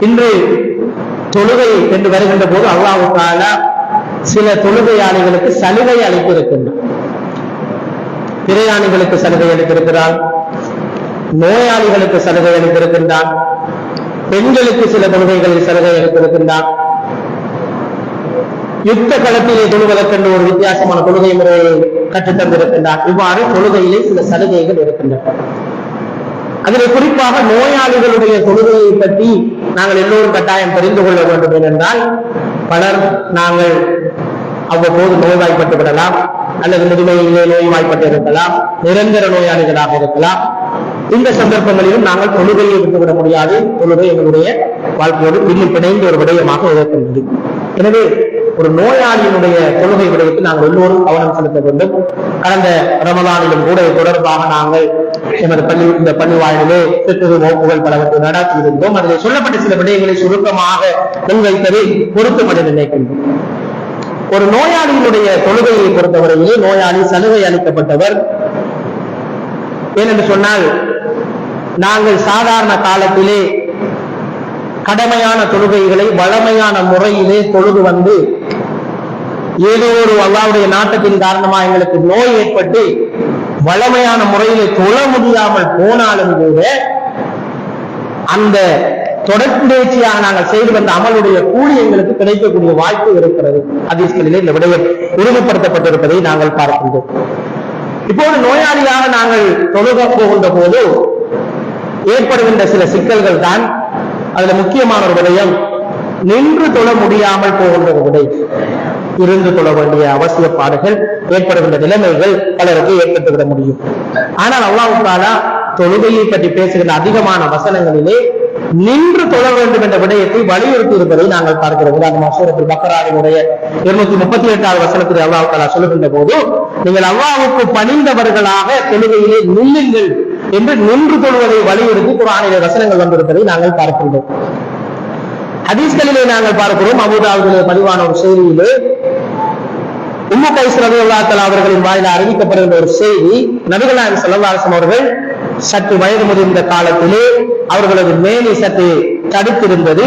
இன்று தொழுகை என்று வருகின்ற போது அல்லாஹு தாலா சில தொழுகையாளிகளுக்கு சலுகை அளித்திருக்கின்றார் திரையாணிகளுக்கு சலுகை அளித்திருக்கிறார் நோயாளிகளுக்கு சலுகை அளித்திருக்கின்றான். பெண்களுக்கு சில தொழுகைகளில் சலுகை அளித்திருக்கின்றான். யுத்த களத்திலே தொழுவதற்கென்று ஒரு வித்தியாசமான தொழுகை முறையை கற்றுத்தந்திருக்கின்றார் இவ்வாறு தொழுகையிலே சில சலுகைகள் இருக்கின்றன. அதில் குறிப்பாக நோயாளிகளுடைய தொழுகையை பற்றி நாங்கள் எல்லோரும் கட்டாயம் தெரிந்து கொள்ள வேண்டும். ஏனென்றால் பலர் நாங்கள் அவ்வப்போது நோய்வாய்ப்பட்டு விடலாம் அல்லது முதுமையிலே நோய்வாய்ப்பட்டு இருக்கலாம் நிரந்தர நோயாளிகளாக இருக்கலாம். இந்த சந்தர்ப்பங்களிலும் நாங்கள் தொழுகையை விட்டுவிட முடியாது. தொழுகை எங்களுடைய வாழ்க்கையோடு இன்னும் பிணைந்த ஒரு விடயமாக இருக்கின்றது எனவே ஒரு நோயாளியினுடைய தொழுகை விடயத்தில் நாங்கள் எல்லோரும் கவனம் செலுத்த வேண்டும். கடந்த ரமதானிலும் கூட தொடர்பாக நாங்கள் எமது பள்ளி இந்த பள்ளி வாயிலே சிறு வகுப்புகள் பலவற்றை நடத்தி இருந்தோம் அதில் சொல்லப்பட்ட சில விடயங்களை சுருக்கமாக முன்வைத்ததை பொருத்தம் நினைக்கின்றோம். ஒரு நோயாளியினுடைய தொழுகையை பொறுத்தவரையிலே நோயாளி சலுகை அளிக்கப்பட்டவர். ஏனென்று சொன்னால் நாங்கள் சாதாரண காலத்திலே கடமையான தொழுகைகளை வளமையான முறையிலே தொழுது வந்து ஏதோ ஒரு அல்லாவுடைய நாட்டத்தின் காரணமா எங்களுக்கு நோய் ஏற்பட்டு வளமையான முறையிலே தொழ முடியாமல் போனாலும் கூட அந்த தொடர்ச்சியாக நாங்கள் செய்து வந்த அமலுடைய கூலி எங்களுக்கு கிடைக்கக்கூடிய வாய்ப்பு இருக்கிறது. அதிர்ஷ்டங்களிலே இந்த விடயம் உறுதிப்படுத்தப்பட்டிருப்பதை நாங்கள் பார்க்கின்றோம். இப்போது நோயாளியாக நாங்கள் தொழுக போகின்ற போது ஏற்படுகின்ற சில சிக்கல்கள் தான் அதுல முக்கியமான ஒரு விடயம். நின்று தொழ முடியாமல் போகின்ற ஒரு விடை. இருந்து தொழ வேண்டிய அவசியப்பாடுகள் ஏற்படுகின்ற நிலைமைகள் பலருக்கு ஏற்பட்டுவிட முடியும். ஆனால் அல்லாஹ் தொழுகையை பற்றி பேசுகின்ற அதிகமான வசனங்களிலே நின்று தொழ வேண்டும் என்ற விடயத்தை வலியுறுத்தி இருப்பதை நாங்கள் பார்க்கிறோம். உதாரணமாக சூரத்தில் பக்கராவினுடைய இருநூத்தி முப்பத்தி எட்டாவது வசனத்தில் அல்லாஹ் சொல்லுகின்ற போது நீங்கள் அல்லாவுக்கு பணிந்தவர்களாக தொழுகையிலே நில்லுங்கள். என்று நின்று தொழுவதை வலியுறுத்தி குரானிலே வசனங்கள் வந்திருப்பதை நாங்கள் பார்க்கின்றோம். ஹதீஸ்களிலே நாங்கள் பார்க்கிறோம் அபுதாபிலே பதிவான ஒரு செய்தியிலே உம்மு கைஸ் ரவி அவர்களின் வாயில அறிவிக்கப்படுகின்ற ஒரு செய்தி நபிகளாயம் செல்லவாசம் அவர்கள் சற்று வயது முதிர்ந்த காலத்திலே அவர்களது மேனி சற்று தடுத்திருந்தது.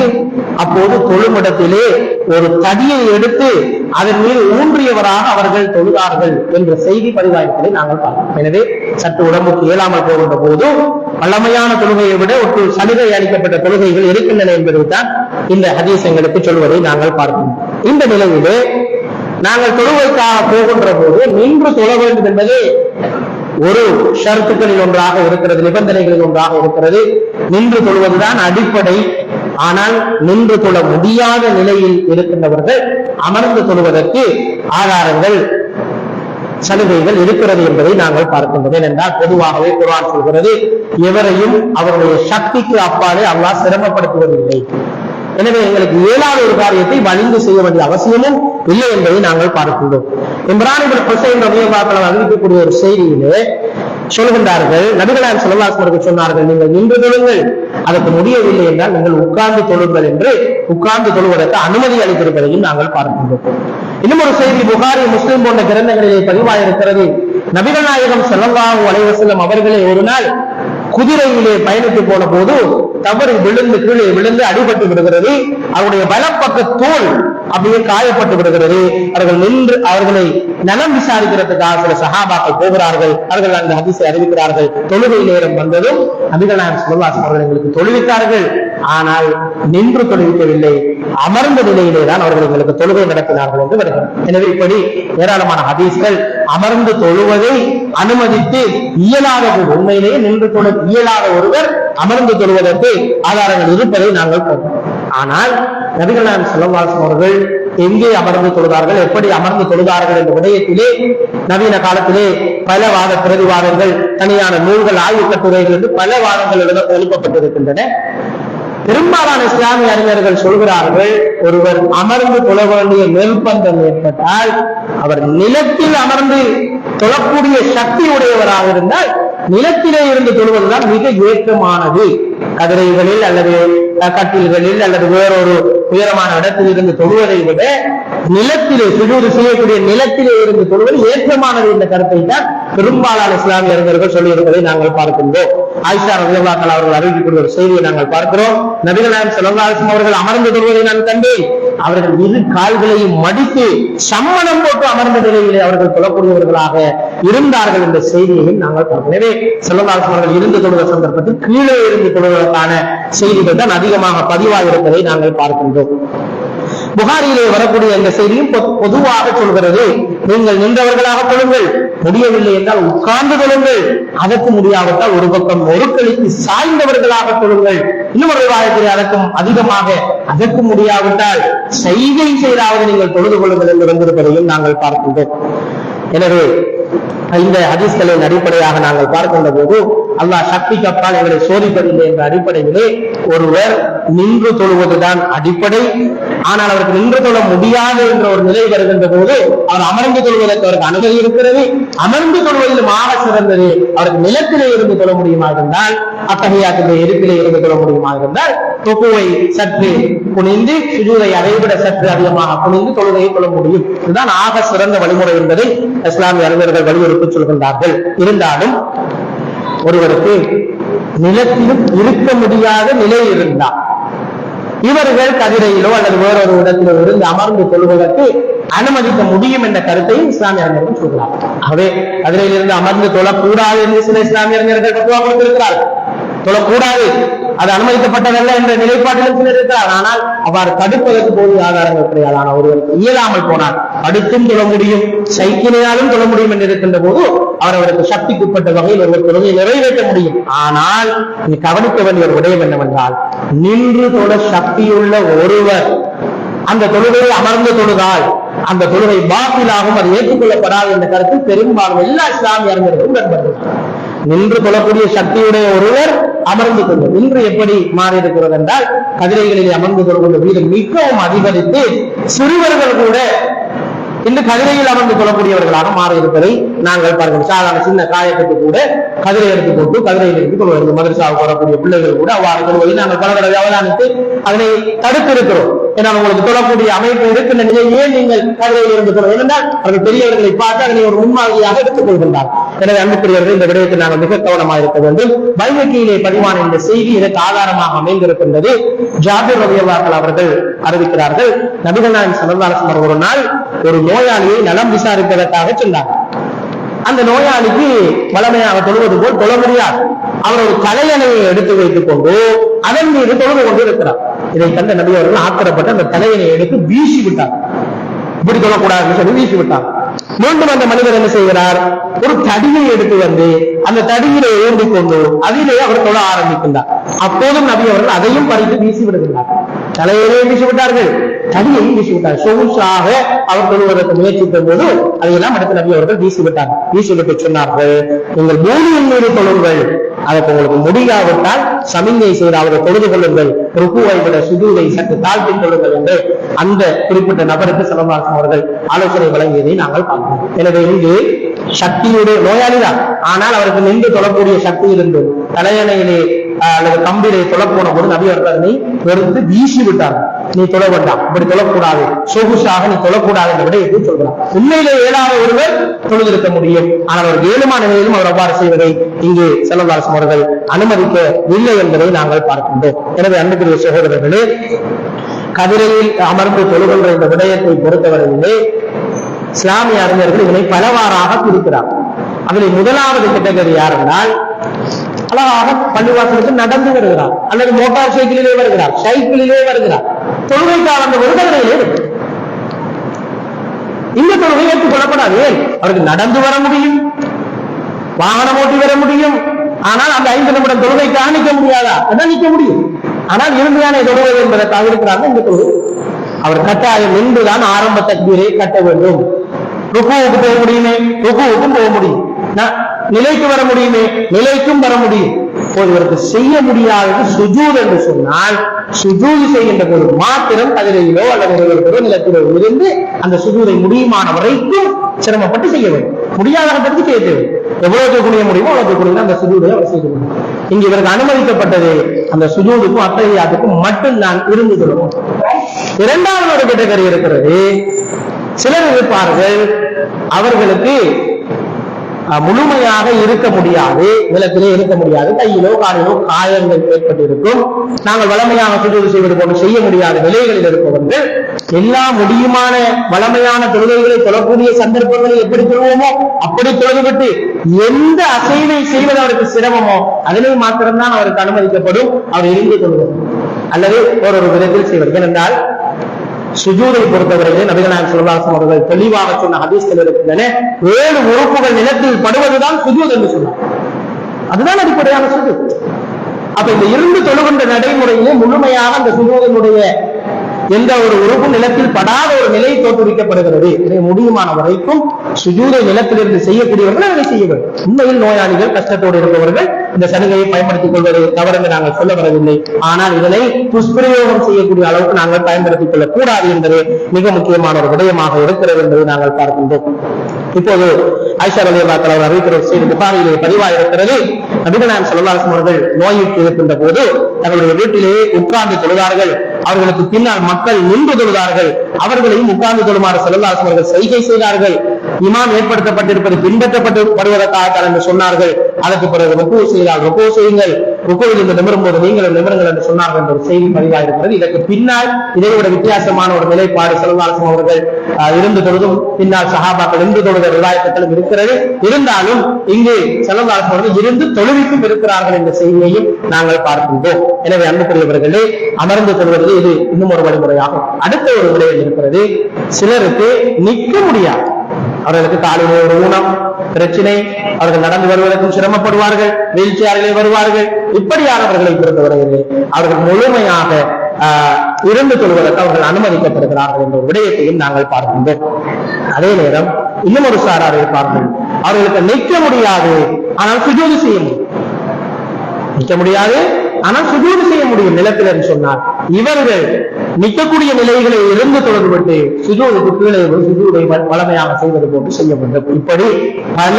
அப்போது தொழுமிடத்திலே ஒரு தடியை எடுத்து அதன் மீது ஊன்றியவராக அவர்கள் தொழுதார்கள் என்ற செய்தி பதிவாய்ப்பதை நாங்கள் பார்க்கிறோம். எனவே சற்று உடம்புக்கு இயலாமல் போகின்ற போதும் வல்லமையான தொழுகையை விட ஒரு சலுகை அளிக்கப்பட்ட தொழுகைகள் இருக்கின்றன என்பதைத்தான் இந்த ஹதீஸ் எங்களுக்கு சொல்வதை நாங்கள் பார்க்கிறோம். இந்த நிலையிலே நாங்கள் தொழுவைக்காக போகின்ற போது நின்று தொழ வேண்டும் என்பது ஒரு ஷரத்துக்களில் ஒன்றாக இருக்கிறது நிபந்தனைகளில் ஒன்றாக இருக்கிறது. நின்று தொழுவதுதான் அடிப்படை ஆனால் நின்று கொள்ள முடியாத நிலையில் இருக்கின்றவர்கள் அமர்ந்து கொள்வதற்கு ஆதாரங்கள் சலுகைகள் இருக்கிறது என்பதை நாங்கள் பார்க்கின்றோம். ஏனென்றால் பொதுவாகவே குரான் சொல்கிறது எவரையும் அவருடைய சக்திக்கு அப்பாலே அல்லாஹ் சிரமப்படுத்துவதில்லை. எனவே எங்களுக்கு ஏழாவது ஒரு காரியத்தை வலிந்து செய்ய வேண்டிய அவசியமும் இல்லை என்பதை நாங்கள் பார்க்கின்றோம். இம்ரான் ஹுசைன் ரலியல்லாஹு அறிவிக்கக்கூடிய ஒரு செய்தியிலே சொல்கின்றார்கள் நபிகளார் செலவாசமர்கள் சொன்னார்கள் நீங்கள் நின்று கொள்ளுங்கள். அதற்கு முடியவில்லை என்றால் நீங்கள் உட்கார்ந்து தொழுங்கள் என்று உட்கார்ந்து தொழுவதற்கு அனுமதி அளித்திருப்பதையும் நாங்கள் பார்க்கின்றோம். இன்னும் ஒரு செய்தி புகாரி முஸ்லிம் போன்ற கிரந்தங்களிலே பதிவாயிருக்கிறது. நபிகள் நாயகம் செல்லல்லாஹு அலைவசல்லம் அவர்களே ஒரு நாள் குதிரையிலே பயணித்து போன போது தவறு விழுந்து கீழே விழுந்து அடிபட்டு விடுகிறது. அவருடைய வலப்பக்க தோல் அப்படியே காயப்பட்டு விடுகிறது. அவர்கள் நின்று அவர்களை நலம் விசாரிக்கிறதுக்காக சில சகாபாக்கள் போகிறார்கள். அவர்கள் அந்த ஹதீஸை அறிவிக்கிறார்கள். தொழுகை நேரம் வந்ததும் நபிகள் நாயகம் அவர்கள் எங்களுக்கு தொழுவித்தார்கள் ஆனால் நின்று தொழுவிக்கவில்லை. அமர்ந்த நிலையிலே தான் அவர்கள் எங்களுக்கு தொழுகை நடத்தினார்கள் என்று வருகிறது. எனவே இப்படி ஏராளமான ஹதீஸ்கள் அமர்ந்து தொழுவதை அனுமதித்து இயலாத ஒரு உண்மையிலேயே நின்று தொழ இயலாத ஒருவர் அமர்ந்து தொழுவதற்கு ஆதாரங்கள் இருப்பதை நாங்கள் பார்த்தோம் ஆனால் நபிகள் நாயகம் செல்லவாசம் அவர்கள் எங்கே அமர்ந்து தொழுதார்கள் எப்படி அமர்ந்து தொழுதார்கள் என்ற விடயத்திலே நவீன காலத்திலே பல வாத பிரதிவாதங்கள் தனியான நூல்கள் ஆய்வு கட்டுரைகள் என்று பல வாதங்கள் எழுத எழுப்பப்பட்டிருக்கின்றன. பெரும்பாலான இஸ்லாமிய அறிஞர்கள் சொல்கிறார்கள் ஒருவர் அமர்ந்து தொழ வேண்டிய நிர்பந்தம் ஏற்பட்டால் அவர் நிலத்தில் அமர்ந்து தொழக்கூடிய சக்தி உடையவராக இருந்தால் நிலத்திலே இருந்து தொழுவதுதான் மிக ஏற்றமானது கதிரைகளில் அல்லது கட்டில்களில் அல்லது வேறொரு உயரமான இடத்தில் இருந்து தொழுவதை விட நிலத்திலே சுஜூது செய்யக்கூடிய நிலத்திலே இருந்து தொழுவது ஏற்றமானது என்ற கருத்தை தான் பெரும்பாலான இஸ்லாமிய அறிஞர்கள் சொல்லியிருப்பதை நாங்கள் பார்க்கின்றோம். ஆயிஷா ரவியல்லாக்கள் அவர்கள் அறிவிக்கக்கூடிய ஒரு செய்தியை நாங்கள் பார்க்கிறோம். நபிகள் நாயம் செல்லல்லாசம் அவர்கள் அமர்ந்து தொழுவதை நான் கண்டேன். அவர்கள் இரு கால்களையும் மடித்து சம்மணம் போட்டு அமர்ந்த நிலையிலே அவர்கள் கொல்லக்கூடியவர்களாக இருந்தார்கள் என்ற செய்தியையும் நாங்கள் பார்க்கவே எனவே இருந்து தொழுக சந்தர்ப்பத்தில் கீழே இருந்து தொழுவதற்கான செய்திகள் தான் அதிகமாக பதிவாக இருப்பதை நாங்கள் பார்க்கின்றோம். புகாரியிலே வரக்கூடிய இந்த செய்தியும் பொ- பொதுவாக சொல்கிறது. நீங்கள் நின்றவர்களாக தொழுங்கள் முடியவில்லை என்றால் உட்கார்ந்து தொழுங்கள் அதற்கு முடியாவிட்டால் ஒரு பக்கம் ஒரு கழித்து சாய்ந்தவர்களாக தொழுங்கள் இன்னும் ஒரு வாயத்திலே அதற்கும் அதிகமாக அதற்கு முடியாவிட்டால் செய்கை செய்தாவது நீங்கள் தொழுது கொள்ளுங்கள் என்று வந்திருப்பதையும் நாங்கள் பார்க்கின்றோம். எனவே இந்த ஹதீஸ்களின் அடிப்படையாக நாங்கள் பார்க்கின்ற போது அல்லாஹ் சக்தி கப்பால் எங்களை சோதிப்பதில்லை என்ற அடிப்படையிலே ஒருவர் நின்று தொழுவதுதான் அடிப்படை. ஆனால் அவருக்கு நின்று கொள்ள முடியாது என்ற ஒரு நிலை வருகின்ற போது அவர் அமர்ந்து கொள்வதற்கு அவருக்கு அனுமதி இருக்கிறது. அமர்ந்து கொள்வதில் மாற சிறந்தது. அவருக்கு நிலத்திலே இருந்து கொள்ள முடியுமா இருந்தால் அத்தகையாக்கின்ற இருப்பிலே இருந்து கொள்ள முடியுமா இருந்தால் தொப்புவை சற்று குனிந்து சுஜூரை அதைவிட சற்று அதிகமாக குனிந்து தொழுகையை கொள்ள முடியும். இதுதான் ஆக சிறந்த வழிமுறை என்பதை இஸ்லாமிய அறிஞர்கள் வலியுறுத்தி சொல்கின்றார்கள். இருந்தாலும் ஒருவருக்கு நிலத்திலும் இருக்க முடியாத நிலை இருந்தால் இவர்கள் கதிரையிலோ அல்லது வேறொரு இடத்திலோ இருந்து அமர்ந்து கொள்வதற்கு அனுமதிக்க முடியும் என்ற கருத்தையும் இஸ்லாமிய அறிஞர்கள் சொல்கிறார் ஆகவே கதிரையிலிருந்து அமர்ந்து தொழக்கூடாது என்று சில இஸ்லாமிய அறிஞர்கள் பத்துவா கொடுத்திருக்கிறார்கள். தொழக்கூடாது. அது அனுமதிக்கப்பட்டதல்ல என்ற நிலைப்பாட்டிலும் சிலர் இருக்கிறார் ஆனால் அவ்வாறு தடுப்பதற்கு போதிய ஆதாரங்கள் கிடையாது ஆனால் ஒருவருக்கு இயலாமல் போனார் அடுத்தும் தொழ முடியும் சைக்கிளையாலும் தொழ முடியும் என்று இருக்கின்ற போது அவர் அவருக்கு சக்திக்குட்பட்ட வகையில் ஒருவர் தொழுகை நிறைவேற்ற முடியும். ஆனால் நீ கவனிக்க வேண்டிய ஒரு விடயம் என்னவென்றால் நின்று தொழ சக்தியுள்ள ஒருவர் அந்த தொழுகையை அமர்ந்து தொழுதால் அந்த தொழுகை பாத்திலாகும் அது ஏற்றுக்கொள்ளப்படாது என்ற கருத்து பெரும்பாலும் எல்லா இஸ்லாமிய அறிஞர்களும் உடன்பட்டுள்ளனர் நின்று கொள்ளக்கூடிய சக்தியுடைய ஒருவர் அமர்ந்து கொள்வது இன்று எப்படி மாறி இருக்கிறது என்றால் கதிரைகளில் அமர்ந்து கொள்கின்ற வீதம் மிகவும் அதிகரித்து சிறுவர்கள் கூட இன்று கதிரையில் அமர்ந்து கொள்ளக்கூடியவர்களாக மாறி இருப்பதை நாங்கள் பார்க்கிறோம். சாதாரண சின்ன காயத்துக்கு கூட கதிரை எடுத்து போட்டு கதிரையில் எடுத்து கொள்வது. மதரசாவுக்கு வரக்கூடிய பிள்ளைகள் கூட அவ்வாறு கொள்வதை நாங்கள் பல தடவை அவதானித்து அதனை தடுத்திருக்கிறோம். ஏன்னா உங்களுக்கு தொழக்கூடிய அமைப்பு இருக்கின்ற நிலை ஏன் நீங்கள் கதிரையில் இருந்து கொள்வது? ஏனென்றால் அவர்கள் பெரியவர்களை பார்த்து அதனை ஒரு முன்மாதிரியாக எடுத்துக் கொள்கின்றார் எனவே அன்புக்குரியவர்கள் இந்த விடயத்தில் நாங்கள் மிக கவனமாக இருக்க வேண்டும். பைமக்கியிலே பதிவான இந்த செய்தி இதற்கு ஆதாரமாக அமைந்திருக்கின்றது. ஜாபிர் ரவியல்லாக்கள் அவர்கள் அறிவிக்கிறார்கள் நபிகள் நாயகம் சல்லல்லாஹு ஒரு நாள் ஒரு நோயாளியை நலம் விசாரிப்பதற்காக சொன்னார் அந்த நோயாளிக்கு வளமையாக தொழுவது போல் தொழ முடியாது. அவர் ஒரு கலையணையை எடுத்து வைத்துக் கொண்டு அதன் மீது தொழுது கொண்டு இருக்கிறார் இதை கண்ட நபி அவர்கள் ஆத்திரப்பட்டு அந்த தலையணையை எடுத்து வீசி விட்டார். இப்படி சொல்லக்கூடாதுன்னு சொல்லி வீசி விட்டார். மீண்டும் அந்த மனிதர் என்ன செய்கிறார்? ஒரு தடியை எடுத்து வந்து அந்த தடியிலே ஏந்தி கொண்டு அதிலே அவர் தொழ ஆரம்பிக்கின்றார். அப்போதும் நபி அவர்கள் அதையும் பறித்து வீசி விடுகின்றார் தலையிலே வீசிவிட்டார்கள் விட்டார்கள். வீசிவிட்டார்கள் விட்டார் சொகுசாக அவர் தொழுவதற்கு முயற்சித்த போது அதையெல்லாம் அடுத்த நபி அவர்கள் வீசிவிட்டார் வீசிவிட்டு சொன்னார்கள் நீங்கள் பூமியின் மீது தொழுங்கள். அதற்கு உங்களுக்கு முடியாவிட்டால் சமிங்கை செய்து அவரை தொழுது கொள்ளுங்கள். ருக்குவை விட சுதுவை சற்று தாழ்த்தி கொள்ளுங்கள் என்று அந்த குறிப்பிட்ட நபருக்கு சிலமாசம் அவர்கள் ஆலோசனை வழங்கியதை நாங்கள் பார்க்கிறோம். எனவே இங்கு சக்தியுடைய நோயாளிதான். ஆனால் அவருக்கு நின்று தொழக்கூடிய சக்தி இருந்தது தலையணையிலே அல்லது கம்பியை தொழப்போன போது நபி அவர்கள் அதனை வெறுத்து வீசி விட்டார். நீ தொழ வேண்டாம். இப்படி தொழக்கூடாது. சொகுசாக நீ தொழக்கூடாது என்ற விடயத்தை சொல்கிறார். உண்மையிலே ஏழாவது ஒருவர் தொழுதிருக்க முடியும். ஆனால் அவர் ஏழுமான நிலையிலும் அவர் அவ்வாறு செய்வதை இங்கே செல்லவாரசம் அவர்கள் அனுமதிக்கவில்லை என்பதை நாங்கள் பார்க்கின்றோம். எனவே அன்புக்குரிய சகோதரர்களே கதிரையில் அமர்ந்து தொழுகின்ற இந்த விடயத்தை பொறுத்தவரையிலே இஸ்லாமிய அறிஞர்கள் இதனை பலவாறாக பிரிக்கிறார் அதில் முதலாவது கேட்டகரி யார் என்றால் அழகாக பள்ளிவாசலுக்கு நடந்து வருகிறார். அல்லது மோட்டார் சைக்கிளிலே வருகிறார். சைக்கிளிலே வருகிறார். தொழுகைக்காக அந்த வருடங்களிலே இந்த தொழுகை ஏற்றுக்கொள்ளப்படாது ஏன்? அவருக்கு நடந்து வர முடியும். வாகனம் ஓட்டி வர முடியும். ஆனால் அந்த ஐந்து நிமிடம் தொழுகைக்காக நிற்க முடியாதா? அதான் நிற்க முடியும். ஆனால் இறுதியான தொழுகை என்பதற்காக இருக்கிறாங்க இந்த தொழுகை. அவர் கட்டாயம் நின்றுதான் ஆரம்ப தக்பீரை கட்ட வேண்டும். ருக்குவுக்கு போக முடியுமே? ருக்குவுக்கும் போக முடியும். நிலைக்கு வர முடியுமே? நிலைக்கும் வர முடியும். ஒருவருக்கு செய்ய முடியாதது சுஜூத் என்று சொன்னால் சுஜூது செய்கின்ற போது மாத்திரம் கதிரையிலோ அல்லது ஒருவருக்கோ நிலத்திலோ இருந்து அந்த சுஜூதை முடியுமான வரைக்கும் சிரமப்பட்டு செய்ய வேண்டும். முடியாத பற்றி செய்ய தேவை. எவ்வளவு குனிய முடியுமோ அவ்வளவு குனிந்து அந்த சுஜூதை அவர் செய்து கொண்டார் இங்கு இவருக்கு அனுமதிக்கப்பட்டது அந்த சுஜூதுக்கும் அத்தகையாத்துக்கும் மட்டும்தான் இருந்து கொள்ளும் இரண்டாவது ஒரு கேட்டகரி இருக்கிறது. சிலர் இருப்பார்கள் அவர்களுக்கு முழுமையாக இருக்க முடியாது. நிலத்திலே இருக்க முடியாது. கையிலோ காலிலோ காயங்கள் ஏற்பட்டிருக்கும். நாங்கள் வளமையாக சுஜூது செய்வது போன்று செய்ய முடியாத. நிலைகளில் இருப்பவர்கள் எல்லா முடியுமான வளமையான தொழுகைகளை தொழக்கூடிய சந்தர்ப்பங்களை எப்படி தொழுவோமோ அப்படி தொழுதுவிட்டு எந்த அசைவை செய்வது அவருக்கு சிரமமோ அதிலே மாத்திரம்தான் அவருக்கு அனுமதிக்கப்படும். அவர் இருந்து கொள்வது அல்லது ஒரு ஒரு விதத்தில் செய்வது ஏனென்றால் சுஜூரை பொறுத்தவரையிலே நபிகநாயகம் சொல்லலாசம் அவர்கள் தெளிவாக சொன்ன ஹதீஸ்கள் இருக்கின்றன. ஏழு உறுப்புகள் நிலத்தில் படுவதுதான் சுஜூத் என்று சொன்னார். அதுதான் அடிப்படையான சுஜூத். அப்ப இந்த இருந்து தொழுகின்ற நடைமுறையிலே முழுமையாக அந்த சுஜூதனுடைய எந்த ஒரு உறுப்பு நிலத்தில் படாத ஒரு நிலை தோற்றுவிக்கப்படுகிறது. இதை முடியுமான வரைக்கும் சுஜூதை நிலத்திலிருந்து செய்யக்கூடியவர்கள் அதை செய்ய வேண்டும். உண்மையில் நோயாளிகள் கஷ்டத்தோடு இருப்பவர்கள் இந்த சலுகையை பயன்படுத்திக் கொள்வது தவறு நாங்கள் சொல்ல வரவில்லை. ஆனால் இதனை துஷ்பிரயோகம் செய்யக்கூடிய அளவுக்கு நாங்கள் பயன்படுத்திக் கொள்ளக் கூடாது என்பது மிக முக்கியமான ஒரு விடயமாக இருக்கிறது என்பதை நாங்கள் பார்க்கின்றோம். இப்போது ஆயிஷா அலி அல்லா தலைவர் அறிவிக்கிற செய்தி புகாரிலே பதிவாக இருக்கிறது. நபிகளாம் சல்லாசம் அவர்கள் நோயுற்று இருக்கின்ற போது தங்களுடைய வீட்டிலே உட்கார்ந்து தொழுதார்கள். அவர்களுக்கு பின்னால் மக்கள் நின்று தொழுதார்கள். அவர்களையும் உட்கார்ந்து தொழுமாறு செல்லல்லாசம் அவர்கள் செய்கை செய்தார்கள். இமாம் ஏற்படுத்தப்பட்டிருப்பது பின்பற்றப்பட்டு வருவதற்காக என்று சொன்னார்கள். அதற்கு பிறகு ருக்கு செய்தால் ருக்கு செய்யுங்கள். ருக்குவில் இருந்து நிமிரும் போது நீங்கள் நிமிருங்கள் என்று சொன்னார்கள் என்ற ஒரு செய்தி பதிவாக இருக்கிறது இதற்கு பின்னால் இதை விட வித்தியாசமான ஒரு நிலைப்பாடு செல்வாசம் அவர்கள் இருந்து தொழுதும் பின்னால் சஹாபாக்கள் இருந்து தொழுத விவாயத்திலும் இருக்கிறது. இருந்தாலும் இங்கு செல்வாசம் அவர்கள் இருந்து தொழுவிக்கும் இருக்கிறார்கள் என்ற செய்தியையும் நாங்கள் பார்க்கின்றோம். எனவே அன்புக்குரியவர்களே அமர்ந்து கொள்வது இது இன்னும் ஒரு வழிமுறையாகும். அடுத்த ஒரு விடயம் இருக்கிறது சிலருக்கு நிற்க முடியாது. அவர்களுக்கு காலிலே ஒரு ஊனம் பிரச்சனை. அவர்கள் நடந்து வருவதற்கும் சிரமப்படுவார்கள் வீல் சேரிலே வருவார்கள். இப்படியானவர்களை பொறுத்தவரையிலே அவர்கள் முழுமையாக இருந்து கொள்வதற்கு அவர்கள் அனுமதிக்கப்படுகிறார்கள் என்ற விடயத்தையும் நாங்கள் பார்க்கின்றோம். அதே நேரம் இன்னும் ஒரு சாராரை இருப்பார்கள் அவர்களுக்கு நிற்க முடியாது ஆனால் சுஜூது செய்ய முடியும். நிற்க முடியாது ஆனால் சுஜூது செய்ய முடியும் நிலத்தில் என்று சொன்னார் இவர்கள் நிற்கக்கூடிய நிலைகளை இருந்து தொடர்பட்டு சுஜூதுக்கு கீழே ஒரு வளமையாக செய்வது போன்று செய்யப்பட்டது. இப்படி பல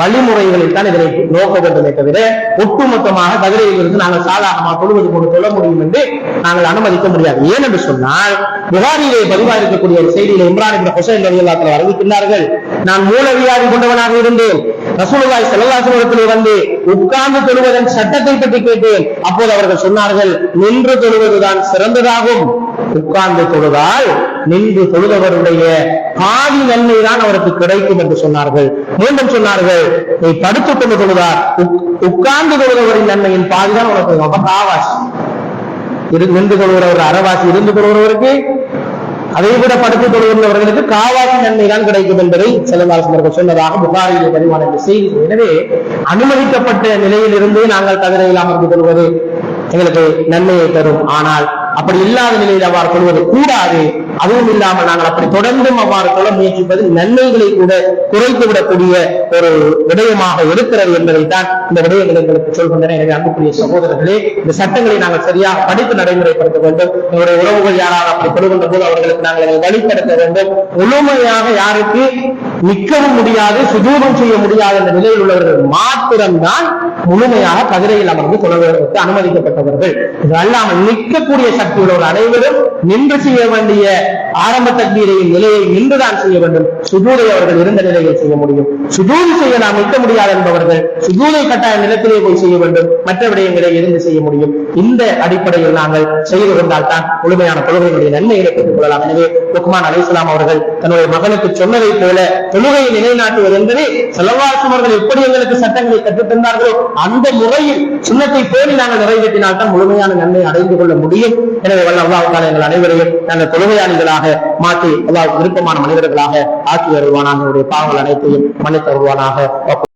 வழிமுறைகளில் தான் இதனை நோக்க வேண்டுமே தவிர ஒட்டுமொத்தமாக கதிரையில் இருந்து நாங்கள் சாதாரணமாக தொழுவது போன்று சொல்ல முடியும் என்று நாங்கள் அனுமதிக்க முடியாது. ஏன் என்று சொன்னால் புகாரிலே பதிவாக இருக்கக்கூடிய ஒரு செய்தியில இம்ரான் இப்னு ஹுசைன் ரலியல்லாஹு அறிவிக்கின்றார்கள். நான் மூலவியாதி கொண்டவனாக இருந்தேன். ரசூலுல்லாஹி ஸல்லல்லாஹு அலைஹி வந்து உட்கார்ந்து தொழுவதன் சட்டத்தை பற்றி கேட்டேன். அப்போது அவர்கள் சொன்னார்கள் நின்று தொழுவதுதான் சிறந்ததாகும். உட்கார்ந்து தொழுதால் நின்று தொழுதவருடைய பாதி நன்மை தான் அவருக்கு கிடைக்கும் என்று சொன்னார்கள். மீண்டும் சொன்னார்கள் நீ படுத்துக் கொண்டு தொழுதார் உக்- உட்கார்ந்து தொழுதவரின் நன்மையின் பாதி தான் உனக்கு ரொம்ப காவாசி இரு நின்று கொள்கிற ஒரு அறவாசி இருந்து கொள்கிறவருக்கு அதை விட படுத்துக் கொள்கின்றவர்களுக்கு காவாசி நன்மை தான் கிடைக்கும் என்பதை செல்லவாசனர்கள் சொன்னதாக புகாரில் பதிவான இந்த செய்தி. எனவே அனுமதிக்கப்பட்ட நிலையில் இருந்து நாங்கள் கதிரையில் அமர்ந்து கொள்வது எங்களுக்கு நன்மையை தரும். ஆனால் அப்படி இல்லாத நிலையில் அவ்வாறு கொள்வது கூடாது. அதுவும் இல்லாமல் நாங்கள் அப்படி தொடர்ந்தும் அவ்வாறு கொள்ள முயற்சிப்பது நன்மைகளை கூட குறைத்து விடக்கூடிய ஒரு விடயமாக இருக்கிறது என்பதைத்தான் இந்த விடயங்கள் எங்களுக்கு சொல்கின்றன. எனவே அன்புக்குரிய சகோதரர்களே இந்த சட்டங்களை நாங்கள் சரியாக படித்து நடைமுறைப்படுத்த வேண்டும். எங்களுடைய உறவுகள் யாராவது அப்படி கொள்கின்ற போது அவர்களுக்கு நாங்கள் வழிப்படுத்த வேண்டும். முழுமையாக யாருக்கு நிற்கவும் முடியாது சுஜூதம் செய்ய முடியாது என்ற நிலையில் உள்ளவர்கள் மாத்திரம்தான் முழுமையாக கதிரையில் அமர்ந்து தொழில்களுக்கு அனுமதிக்கப்பட்டவர்கள். இது அல்லாமல் நிற்கக்கூடிய சக்தியுள்ளவர் அனைவரும் நின்று செய்ய வேண்டிய ஆரம்ப தக்பீரையின் நிலையை நின்றுதான் செய்ய வேண்டும். சுஜூதை அவர்கள் இருந்த நிலையில் செய்ய முடியும். சுஜூது செய்ய நாம் நிற்க முடியாது என்பவர்கள் சுஜூதை கட்டாய நிலத்திலே போய் செய்ய வேண்டும். மற்ற விடயங்களை இருந்து செய்ய முடியும். இந்த அடிப்படையில் நாங்கள் செய்து கொண்டால் தான் முழுமையான தொழுகையினுடைய நன்மைகளை பெற்றுக் கொள்ளலாம். எனவே லுக்மான் அலிஸ்லாம் அவர்கள் தன்னுடைய மகனுக்கு சொன்னதை போல தொழுகையை நிலைநாட்டுவது என்பது செலவாசம் அவர்கள் எப்படி எங்களுக்கு சட்டங்களை கற்றுத்தந்தார்களோ அந்த முறையில் சுண்ணத்தை பேணி நாங்கள் நிறைவேற்றினால் தான் முழுமையான நன்மை அடைந்து கொள்ள முடியும். எனவே வல்ல அல்லாஹ் எங்கள் அனைவரையும் நாங்கள் தொழுகையாளிகளாக மாற்றி அல்லாவுக்கு விருப்பமான மனிதர்களாக ஆக்கி வருவானாக. பாவங்கள் அனைத்தையும் மன்னித்து வருவானாக.